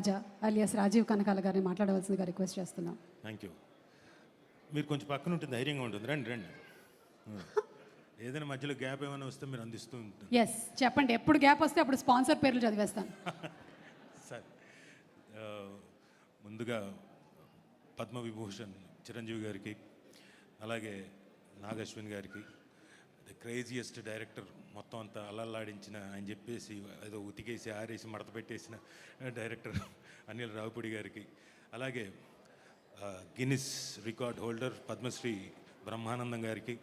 రాజా alias Rajiv Kanakala గారిని మాట్లాడవలసిందిగా request చేస్తున్నాం. థ్యాంక్ యూ మీరు కొంచెం పక్కన ఉంటే ధైర్యంగా ఉంటుంది. రండి రండి. ఏదైనా మధ్యలో గ్యాప్ ఏమైనా వస్తే మీరు అందిస్తూ ఉంటుంది. ఎస్ చెప్పండి. ఎప్పుడు గ్యాప్ వస్తే అప్పుడు స్పాన్సర్ పేర్లు చదివేస్తాను. సార్. ముందుగా పద్మవిభూషణ్ చిరంజీవి గారికి అలాగే నాగశ్విన్ గారికి ద క్రేజియస్ట్ డైరెక్టర్ మొత్తం అంతా అల్లల్లాడించిన అని చెప్పేసి ఏదో ఉతికేసి ఆరేసి మడత పెట్టేసిన డైరెక్టర్ అనిల్ రావుపూడి గారికి. అలాగే Guinness record holder Padmashri Brahmanandam గారికి.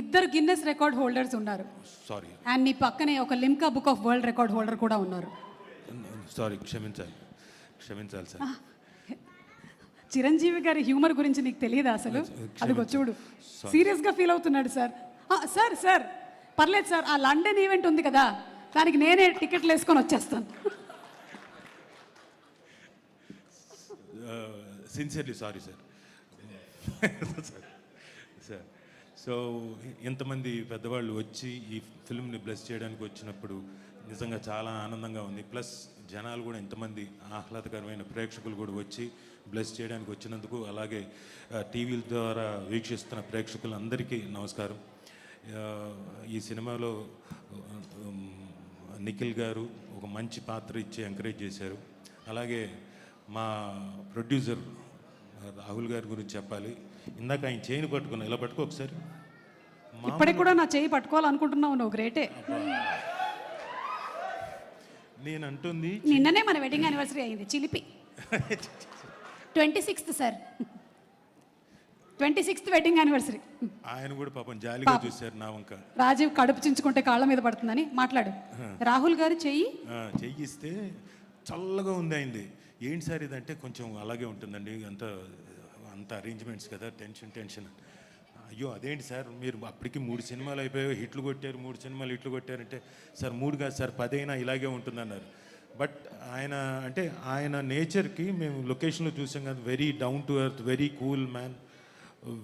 ఇద్దరు గిన్నెస్ రికార్డ్ హోల్డర్స్ ఉన్నారు. సారీ అండ్ నీ పక్కనే ఒక Limca book of world record holder కూడా ఉన్నారు. సారీ క్షమించాలి. క్షమించాలి సార్. చిరంజీవి గారి హ్యూమర్ గురించి నీకు తెలియదా అసలు? అదిగో చూడు. సీరియస్గా ఫీల్ అవుతున్నాడు సార్. ఆ, సార్ సార్. పర్లేదు సార్ ఆ లండన్ ఈవెంట్ ఉంది కదా దానికి నేనే టికెట్లు వేసుకొని వచ్చేస్తాను. Sincerely sorry sir sir so ఇంతమంది పెద్దవాళ్ళు వచ్చి ఈ ఫిల్మ్ని బ్లెస్ చేయడానికి వచ్చినప్పుడు నిజంగా చాలా ఆనందంగా ఉంది. ప్లస్ జనాలు కూడా ఇంతమంది ఆహ్లాదకరమైన ప్రేక్షకులు కూడా వచ్చి బ్లెస్ చేయడానికి వచ్చినందుకు అలాగే టీవీల ద్వారా వీక్షిస్తున్న ప్రేక్షకులందరికీ నమస్కారం. ఈ సినిమాలో నిఖిల్ గారు ఒక మంచి పాత్ర ఇచ్చి ఎంకరేజ్ చేశారు. అలాగే మా ప్రొడ్యూసర్ రాహుల్ గారి గురించి చెప్పాలి. ఇందాక ఆయన చేయని పట్టుకున్నా ఇలా పట్టుకో ఒకసారి. ఇప్పటికి కూడా నా చేయి పట్టుకోవాలనుకుంటున్నావు నువ్వు గ్రేటే. నేను అంటుంది నిన్ననే మన వెడ్డింగ్ యానివర్సరీ అయింది చిలిపి. Twenty sixth sir. Twenty sixth wedding anniversary. ఆయన కూడా పాపం జాలిగా చూశారు నా వంక. రాజీవ్ కడుపు చించుకుంటే కాళ్ళ మీద పడుతుందని మాట్లాడు. రాహుల్ గారు చెయ్యి. చెయ్యిస్తే చల్లగా ఉంది అయింది. ఏంటి సార్ ఇదంటే కొంచెం అలాగే ఉంటుందండి. అంత అంత అరేంజ్మెంట్స్ కదా టెన్షన్ టెన్షన్ అయ్యో అదేంటి సార్? మీరు అప్పటికి మూడు సినిమాలు అయిపోయాయి. హిట్లు కొట్టారు మూడు సినిమాలు హిట్లు కొట్టారంటే సార్ మూడు కాదు సార్ పదైనా ఇలాగే ఉంటుందన్నారు. బట్ ఆయన అంటే ఆయన నేచర్కి మేము లొకేషన్లో చూసాం కదా very down to earth very cool man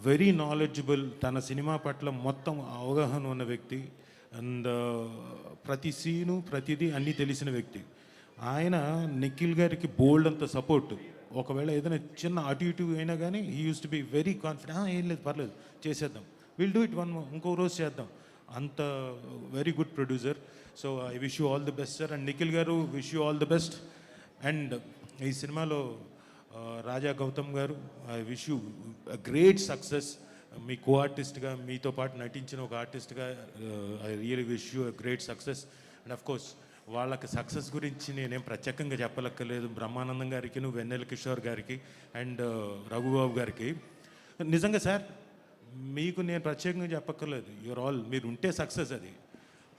very knowledgeable తన సినిమా పట్ల మొత్తం అవగాహన ఉన్న వ్యక్తి అండ్ ప్రతి సీను ప్రతిదీ అన్నీ తెలిసిన వ్యక్తి. ఆయన నిఖిల్ గారికి బోల్డ్ అంత సపోర్ట్. ఒకవేళ ఏదైనా చిన్న అటు ఇటు అయినా కానీ he use to be very confident ఏం లేదు పర్లేదు చేసేద్దాం. విల్ డూ ఇట్ వన్ ఇంకో రోజు చేద్దాం. అంత very good producer so I wish you all the best sir and Nikhil garu wish you all the best and ఈ సినిమాలో Raja Gautam garu I wish you great success మీ కో ఆర్టిస్ట్గా మీతో పాటు నటించిన ఒక ఆర్టిస్ట్గా I really wish you great success and of course వాళ్ళకి success గురించి నేనేం ప్రత్యేకంగా చెప్పలక్కర్లేదు. బ్రహ్మానందం గారికి వెన్నెల కిషోర్ గారికి అండ్ uh, రఘుబాబు గారికి. నిజంగా సార్ మీకు నేను ప్రత్యేకంగా చెప్పక్కర్లేదు. యువర్ ఆల్ మీరు ఉంటే సక్సెస్ అది.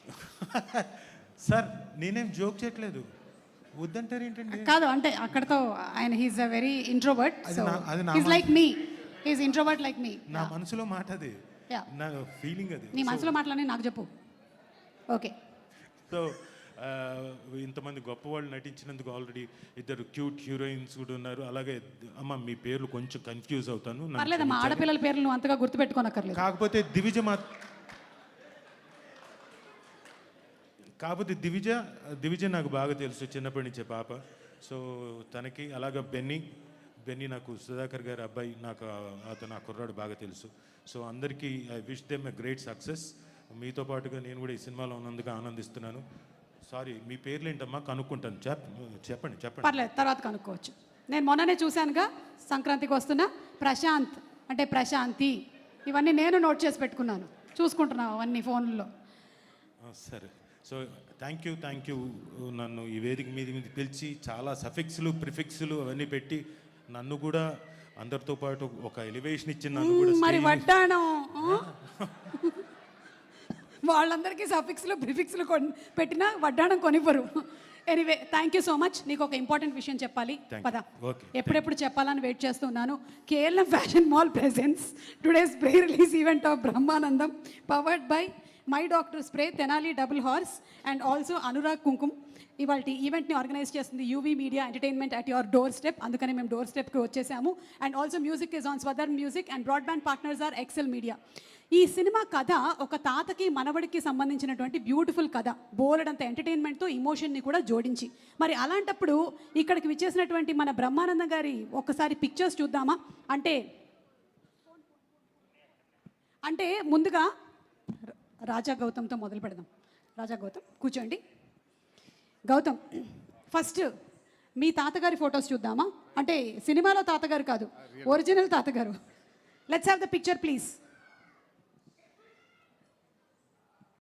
సార్ నేనేం జోక్ చేయట్లేదు. వద్దంటారు ఏంటండి? కాదు అంటే అక్కడతో ఆయన he's a very introvert he's like me he's introvert like me నా మనసులో మాట అది. నా ఫీలింగ్ అది. నీ మనసులో మాటలని నాకు చెప్పు. ఓకే సో ఇంతమంది గొప్పవాళ్ళు నటించినందుకు ఆల్రెడీ ఇద్దరు క్యూట్ హీరోయిన్స్ కూడా ఉన్నారు. అలాగే అమ్మ మీ పేర్లు కొంచెం కన్ఫ్యూజ్ అవుతాను. పర్లేదమ్మా ఆడపిల్లల పేర్లు అంతగా గుర్తుపెట్టుకోనక్కర్లేదు. కాకపోతే దివిజ మా కాకపోతే దివిజ దివిజ నాకు బాగా తెలుసు. చిన్నప్పటి నుంచే పాప. సో తనకి అలాగే బెన్నీ బెన్నీ నాకు సుధాకర్ గారి అబ్బాయి నాకు అతను ఆ కుర్రాడు బాగా తెలుసు. సో అందరికీ I wish them a great success. మీతో పాటుగా నేను కూడా ఈ సినిమాలో ఉన్నందుకు ఆనందిస్తున్నాను. సారీ మీ పేర్లు ఏంటమ్మా కనుక్కుంటాను. చెప్ చెప్పండి చెప్పండి. పర్లేదు తర్వాత కనుక్కోవచ్చు. నేను మొన్ననే చూశానుగా సంక్రాంతికి వస్తున్న ప్రశాంత్ అంటే ప్రశాంతి. ఇవన్నీ నేను నోట్ చేసి పెట్టుకున్నాను. చూసుకుంటున్నావు అవన్నీ ఫోన్లో సరే. So thank you thank you నన్ను ఈ వేదిక మీద మీద పిలిచి చాలా సఫిక్స్లు ప్రిఫిక్స్లు అవన్నీ పెట్టి నన్ను కూడా అందరితో పాటు ఒక ఎలివేషన్ ఇచ్చి నన్ను కూడా మరి వడ్డాణం? వాళ్ళందరికీ సఫిక్స్లు ప్రిఫిక్స్లు పెట్టినా వడ్డాణం కొనివ్వరు. Anyway thank you so much నీకు ఒక ఇంపార్టెంట్ విషయం చెప్పాలి. పద. ఎప్పుడెప్పుడు చెప్పాలని వెయిట్ చేస్తున్నాను KLM fashion mall presents today's pre release event of Brahmanandam powered by my doctor spray Tenali double horse and also Anurag Kumkum ఇవాళ ఈవెంట్ని ఆర్గనైజ్ చేస్తుంది UV media entertainment at your doorstep అందుకని మేము డోర్ స్టెప్కి వచ్చేసాము. And also music is on Swadhar music and broadband partners are excel media ఈ cinema కథ ఒక తాతకి మనవడికి సంబంధించినటువంటి బ్యూటిఫుల్ కథ. బోలెడంత ఎంటర్టైన్మెంట్తో ఇమోషన్ని కూడా జోడించి. మరి అలాంటప్పుడు ఇక్కడికి విచ్చేసినటువంటి మన బ్రహ్మానందం గారి ఒకసారి పిక్చర్స్ చూద్దామా? అంటే అంటే ముందుగా రాజా గౌతమ్తో మొదలు పెడదాం. రాజా గౌతమ్ కూర్చోండి. గౌతమ్ ఫస్ట్ మీ తాతగారి ఫొటోస్ చూద్దామా? అంటే సినిమాలో తాతగారు కాదు ఒరిజినల్ తాతగారు. Let's have the picture please